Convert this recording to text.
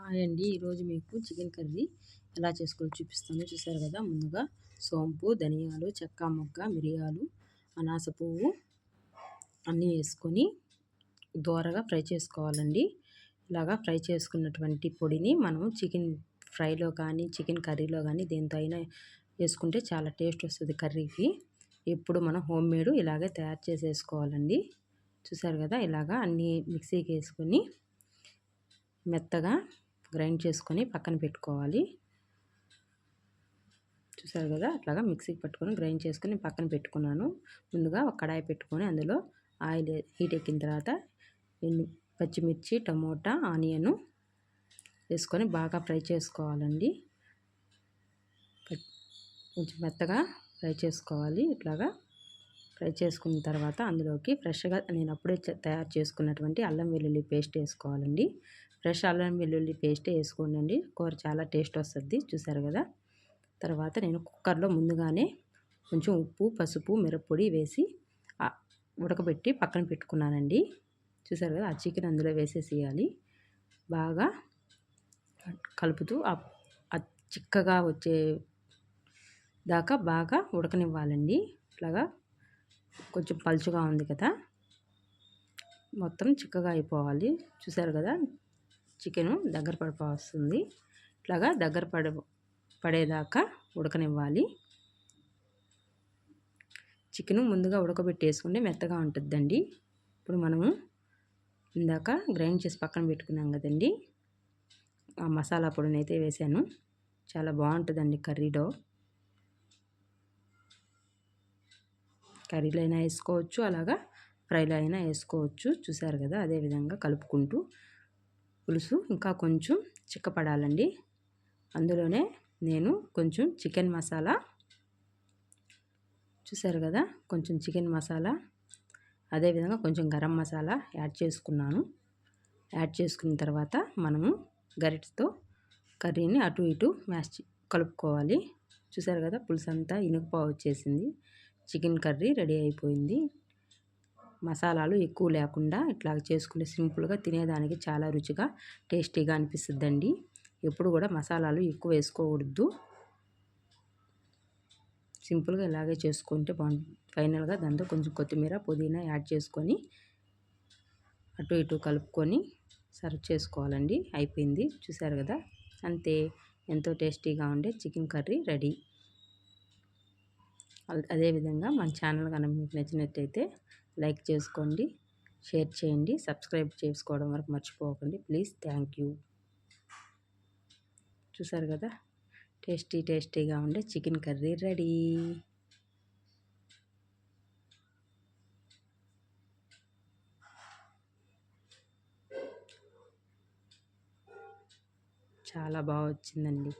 Hi అండి. ఈరోజు మీకు చికెన్ కర్రీ ఎలా చేసుకోవాలో చూపిస్తాను. చూసారు కదా ముందుగా సోంపు ధనియాలు చెక్క మొగ్గ మిరియాలు అనాస పువ్వు అన్నీ వేసుకొని దోరగా ఫ్రై చేసుకోవాలండి. ఇలాగా ఫ్రై చేసుకున్నటువంటి పొడిని మనం చికెన్ ఫ్రైలో కానీ చికెన్ కర్రీలో కానీ దేంతో అయినా వేసుకుంటే చాలా టేస్ట్ వస్తుంది కర్రీకి. ఎప్పుడు మనం హోమ్ మేడ్ ఇలాగే తయారు చేసేసుకోవాలండి. చూసారు కదా ఇలాగా అన్నీ మిక్సీకి వేసుకొని మెత్తగా గ్రైండ్ చేసుకొని పక్కన పెట్టుకోవాలి. చూసారు కదా? అట్లాగా మిక్సీకి పట్టుకొని గ్రైండ్ చేసుకొని పక్కన పెట్టుకున్నాను. ముందుగా ఒక కడాయి పెట్టుకొని అందులో ఆయిల్ హీట్ ఎక్కిన తర్వాత పచ్చిమిర్చి టమోటా ఆనియన్ వేసుకొని బాగా ఫ్రై చేసుకోవాలండి. కొంచెం మెత్తగా ఫ్రై చేసుకోవాలి. ఇట్లాగా ఫ్రై చేసుకున్న తర్వాత అందులోకి ఫ్రెష్గా నేను అప్పుడే తయారు చేసుకున్నటువంటి అల్లం వెల్లుల్లి పేస్ట్ వేసుకోవాలండి. ఫ్రెష్ అల్లం వెల్లుల్లి పేస్ట్ వేసుకోండి కూర చాలా టేస్ట్ వస్తుంది చూసారు కదా? తర్వాత నేను కుక్కర్లో ముందుగానే కొంచెం ఉప్పు పసుపు మిరప్పొడి వేసి ఉడకబెట్టి పక్కన పెట్టుకున్నానండి. చూసారు కదా? ఆ చికెన్ అందులో వేసేసేయాలి. బాగా కలుపుతూ చిక్కగా వచ్చే దాకా బాగా ఉడకనివ్వాలండి. ఇట్లాగా కొంచెం పలుచుగా ఉంది కదా? మొత్తం చిక్కగా అయిపోవాలి. చూసారు కదా? చికెను దగ్గర పడిపోస్తుంది ఇట్లాగా దగ్గర పడ పడేదాకా ఉడకనివ్వాలి. చికెను ముందుగా ఉడకబెట్టేసుకుంటే మెత్తగా ఉంటుందండి. ఇప్పుడు మనము ఇందాక గ్రైండ్ చేసి పక్కన పెట్టుకున్నాం కదండి. ఆ మసాలా పొడిని అయితే వేసాను. చాలా బాగుంటుందండి కర్రీలో కర్రీలో అయినా వేసుకోవచ్చు అలాగా ఫ్రైలో అయినా వేసుకోవచ్చు. చూసారు కదా అదేవిధంగా కలుపుకుంటూ పులుసు ఇంకా కొంచెం చిక్కపడాలండి. అందులోనే నేను కొంచెం చికెన్ మసాలా. చూసారు కదా? కొంచెం చికెన్ మసాలా. అదేవిధంగా కొంచెం గరం మసాలా యాడ్ చేసుకున్నాను. యాడ్ చేసుకున్న తర్వాత మనము గరిటతో కర్రీని అటు ఇటు మ్యాష్ కలుపుకోవాలి. చూసారు కదా? పులుసు అంతా ఇనుకుపా వచ్చేసింది. చికెన్ కర్రీ రెడీ అయిపోయింది. మసాలాలు ఎక్కువ లేకుండా ఇట్లా చేసుకుంటే సింపుల్గా తినేదానికి చాలా రుచిగా టేస్టీగా అనిపిస్తుందండి. ఎప్పుడు కూడా మసాలాలు ఎక్కువ వేసుకోకూడదు. సింపుల్గా ఇలాగే చేసుకుంటే బాగుంటుంది ఫైనల్గా దాంతో కొంచెం కొత్తిమీర పుదీనా యాడ్ చేసుకొని అటు ఇటు కలుపుకొని సర్వ్ చేసుకోవాలండి. అయిపోయింది. చూసారు కదా? అంతే. ఎంతో టేస్టీగా ఉండే చికెన్ కర్రీ రెడీ. అదేవిధంగా మన ఛానల్ కనుక మీకు నచ్చినట్టయితే లైక్ చేసుకోండి షేర్ చేయండి సబ్స్క్రైబ్ చేసుకోవడం వరకు మర్చిపోకండి. Please thank you. చూసారు కదా? టేస్టీ టేస్టీగా ఉండే చికెన్ కర్రీ రెడీ. చాలా బాగా వచ్చిందండి.